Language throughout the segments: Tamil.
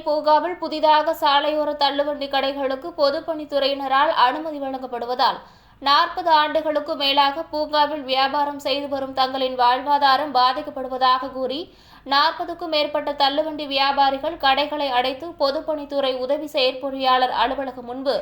பூங்காவில் புதிதாக சாலையோர தள்ளுவண்டி கடைகளுக்கு பொதுப்பணித்துறையினரால் அனுமதி வழங்கப்படுவதால் நாற்பது ஆண்டுகளுக்கு மேலாக பூங்காவில் வியாபாரம் செய்து வரும் தங்களின் வாழ்வாதாரம் பாதிக்கப்படுவதாக கூறி நாற்பதுக்கும் மேற்பட்ட தள்ளுவண்டி வியாபாரிகள் கடைகளை அடைத்து பொதுப்பணித்துறை உதவி செயற்பொறியாளர் அலுவலகம் முன்பு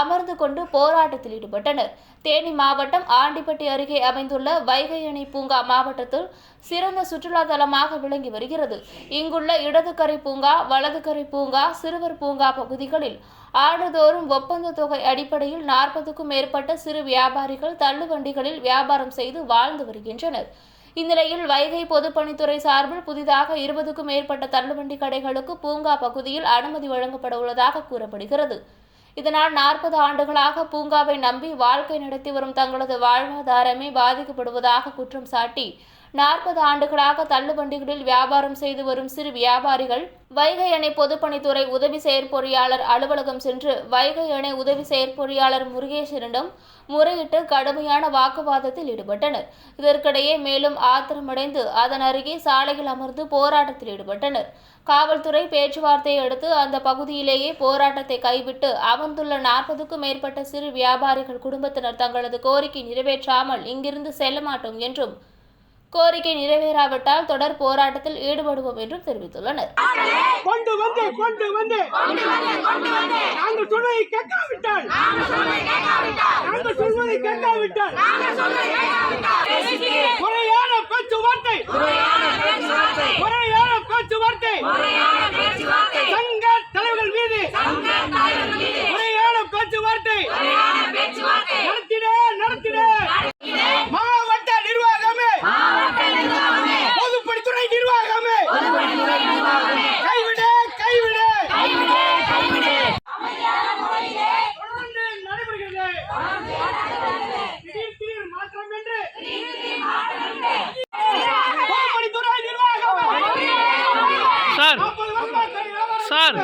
அமர்ந்து கொண்டு போராட்டத்தில் ஈடுபட்டனர். தேனி மாவட்டம் ஆண்டிப்பட்டி அருகே அமைந்துள்ள வைகை அணை பூங்கா மாவட்டத்தில் சிறந்த சுற்றுலா தலமாக விளங்கி வருகிறது. இங்குள்ள இடதுக்கரை பூங்கா வலதுக்கரை பூங்கா சிறுவர் பூங்கா பகுதிகளில் ஆண்டுதோறும் ஒப்பந்த தொகை அடிப்படையில் நாற்பதுக்கும் மேற்பட்ட சிறு வியாபாரிகள் தள்ளுவண்டிகளில் வியாபாரம் செய்து வாழ்ந்து வருகின்றனர். இந்நிலையில் வைகை பொதுப்பணித்துறை சார்பில் புதிதாக இருபதுக்கும் மேற்பட்ட தள்ளுவண்டி கடைகளுக்கு பூங்கா பகுதியில் அனுமதி வழங்கப்பட உள்ளதாக கூறப்படுகிறது. இதனால் நாற்பது ஆண்டுகளாக பூங்காவை நம்பி வாழ்க்கை நடத்தி வரும் தங்களது வாழ்வாதாரமே பாதிக்கப்படுவதாக குற்றம் சாட்டி நாற்பது ஆண்டுகளாக தள்ளுவண்டிகளில் வியாபாரம் செய்து வரும் சிறு வியாபாரிகள் வைகை அணை பொதுப்பணித்துறை உதவி செயற்பொறியாளர் அலுவலகம் சென்று வைகை அணை உதவி செயற்பொறியாளர் முருகேசனிடம் முறையிட்டு கடுமையான வாக்குவாதத்தில் ஈடுபட்டனர். இதற்கிடையே மேலும் ஆத்திரமடைந்து அதன் அருகே சாலையில் அமர்ந்து போராட்டத்தில் ஈடுபட்டனர். காவல்துறை பேச்சுவார்த்தையை அடுத்து அந்த பகுதியிலேயே போராட்டத்தை கைவிட்டு அமர்ந்துள்ள நாற்பதுக்கும் மேற்பட்ட சிறு வியாபாரிகள் குடும்பத்தினர் தங்களது கோரிக்கை நிறைவேற்றாமல் இங்கிருந்து செல்ல மாட்டோம் என்றும் கோரிக்கை நிறைவேறாவிட்டால் தொடர் போராட்டத்தில் ஈடுபடுவோம் என்றும் தெரிவித்துள்ளனர். கொண்டு வந்து கொண்டு வந்து. நாங்கள் சொல்வதை கேட்காவிட்டால். நாங்கள் சொல்வதை கேட்காவிட்டால். முறையான பேச்சுவார்த்தை. முறையான பேச்சுவார்த்தை. சங்க தலைவர்கள் மீது. முறையான பேச்சுவார்த்தை. நடத்திட நடத்திட சார் நாற்பது வருஷம் சார்